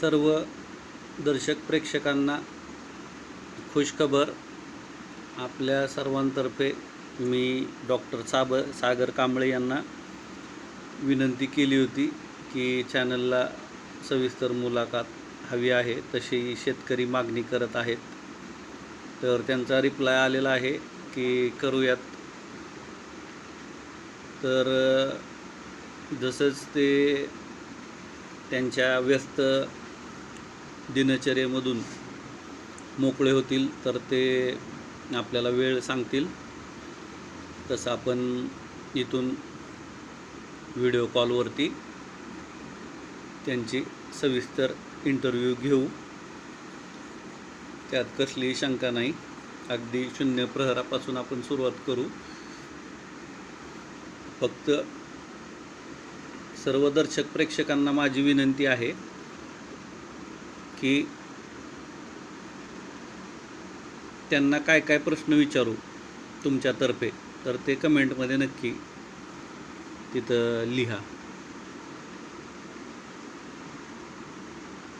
सर्व दर्शक प्रेक्षकांना खुशखबर. आपल्या सर्वांतर्फे मी डॉक्टर साब सागर कांबळे यांना विनंती केली होती की चॅनलला सविस्तर मुलाखत हवी आहे तशी शेतकरी मागणी करत आहेत. तर त्यांचा रिप्लाय आलेला आहे की करूयात. तर जसंच ते त्यांच्या व्यस्त दिनचर्येमधून मोकळे होतील तर ते आपल्याला वेळ सांगतील. तसं आपण इथून व्हिडिओ कॉलवरती त्यांची सविस्तर इंटरव्ह्यू घेऊ. त्यात कसलीही शंका नाही. अगदी शून्य प्रहरापासून आपण सुरुवात करू. फक्त सर्व दर्शक प्रेक्षकांना माझी विनंती आहे की त्यांना काय काय प्रश्न विचारू तुमच्यातर्फे तर ते कमेंटमध्ये नक्की तिथं लिहा.